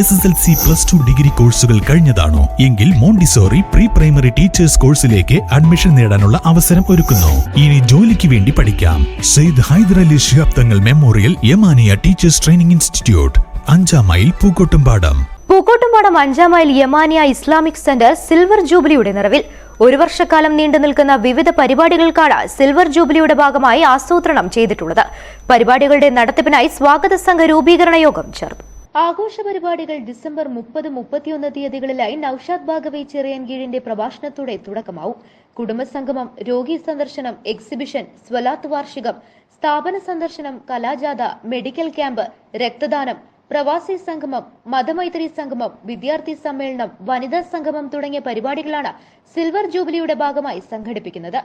S S L C plus two degree കോഴ്സുകൾ കഴിഞ്ഞതാണോ? എങ്കിൽ മോണ്ടിസോറി പ്രീ പ്രൈമറി ടീച്ചേഴ്സ് കോഴ്സിലേക്ക് അഡ്മിഷൻ നേടാനുള്ള അവസരം ഒരുക്കുന്നു. ഇനി ജോലിക്ക് വേണ്ടി പഠിക്കാം. Syed Hyderali Shihab Thangal memorial Yamaniya teachers training institute അഞ്ചാം മൈൽ പൂക്കോട്ടുംപാടം. പൂക്കോട്ടുംപാടം അഞ്ചാം mile Yamaniya Islamic centre silver ജൂബിലിയുടെ നിറവിൽ. ഒരു വർഷക്കാലം നീണ്ടു നിൽക്കുന്ന വിവിധ പരിപാടികൾക്കാണ് സിൽവർ ജൂബിലിയുടെ ഭാഗമായി ആസൂത്രണം ചെയ്തിട്ടുള്ളത്. പരിപാടികളുടെ നടത്തിപ്പിനായി സ്വാഗത സംഘ രൂപീകരണ യോഗം ചേർന്നു. ആഘോഷ പരിപാടികൾ ഡിസംബർ മുപ്പത് മുപ്പത്തിയൊന്ന് തീയതികളിലായി നൌഷാദ് ഭാഗവി ചെറിയൻ കീഴിന്റെ പ്രഭാഷണത്തോടെ തുടക്കമാവും. കുടുംബസംഗമം രോഗി സന്ദർശനം എക്സിബിഷൻ സ്വലാത്ത് വാർഷികം സ്ഥാപന സന്ദർശനം കലാജാഥ മെഡിക്കൽ ക്യാമ്പ് രക്തദാനം പ്രവാസി സംഗമം മതമൈത്രി സംഗമം വിദ്യാർത്ഥി സമ്മേളനം വനിതാ സംഗമം തുടങ്ങിയ പരിപാടികളാണ് സിൽവർ ജൂബിലിയുടെ ഭാഗമായി സംഘടിപ്പിക്കുന്നത്.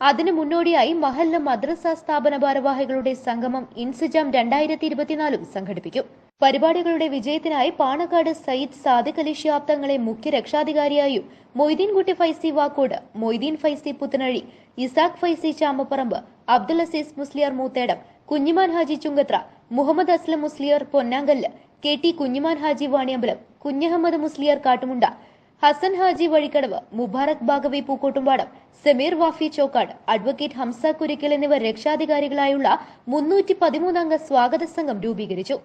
അതിനു മുന്നോടിയായി മഹല്ല മദ്രസ സ്ഥാപന ഭാരവാഹികളുടെ സംഗമം ഇൻസിജാം രണ്ടായിരത്തി ഇരുപത്തിനാലും സംഘടിപ്പിക്കും. പരിപാടികളുടെ വിജയത്തിനായി പാണക്കാട് സയ്യിദ് സാദിഖ് അലി ഷിയാബ് തങ്ങളെ മുഖ്യ രക്ഷാധികാരിയായും Moideenkutty Faizy Vakkode Moideen Faizy Puthanazhi Ishaq Faizy Chamapparamb Abdul Azeez Musliyar Moothedam Kunjiman Haji Chungathara Muhammed Aslam Musliyar Ponnankallu K T Kunjiman Haji Vaniyambalam Kunjahammed Musliyar Kattumunda Hassan Haji Vazhikkadavu Mubarak Baqavi Pookkottumpadam Sameer Wafy Chokkad advocate Hamsa Kurikkal എന്നിവർ രക്ഷാധികാരികളായുള്ള മുന്നൂറ്റി പതിമൂന്നംഗ സ്വാഗത സംഘം രൂപീകരിച്ചു.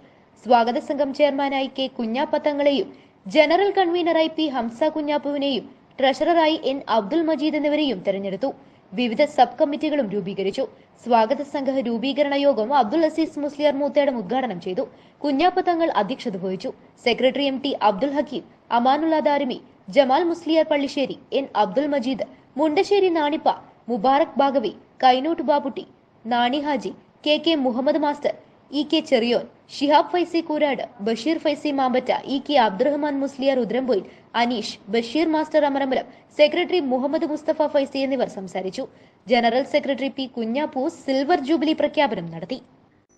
സ്വാഗത സംഘം ചെയർമാനായി K കുഞ്ഞാപ്പത്തങ്ങളെയും ജനറൽ കൺവീനറായി പി ഹംസ കുഞ്ഞാപ്പുവിനെയും ട്രഷററായി എൻ അബ്ദുൽ മജീദ് എന്നിവരെയും തെരഞ്ഞെടുത്തു. വിവിധ സബ് കമ്മിറ്റികളും രൂപീകരിച്ചു. സ്വാഗത സംഘ രൂപീകരണ യോഗം അബ്ദുൽ അസീസ് മുസ്ലിയർ മൂത്തേടം ഉദ്ഘാടനം ചെയ്തു. കുഞ്ഞാപ്പ തങ്ങൾ അധ്യക്ഷത വഹിച്ചു. Secretary M T Abdul Hakeem Amanulla Darimi Jamal Musliyar Pallisseri N Abdul Majeed Mundasseri Nanippa Mubarak Baqavi Kainott Babutty Nani Haji K K Muhammed master E K Cheriyon Shihab Faizy Koorad Basheer Faizy Mampatta E K Abdurahman Musliyar Udrampoyil Aneesh Basheer master Amarambalam secretary Muhammed Musthafa Faizy എന്നിവർ സംസാരിച്ചു. General secretary P Kunjappu silver jubilee പ്രഖ്യാപനം നടത്തി.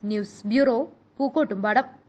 News bureau Pookkottumpadam.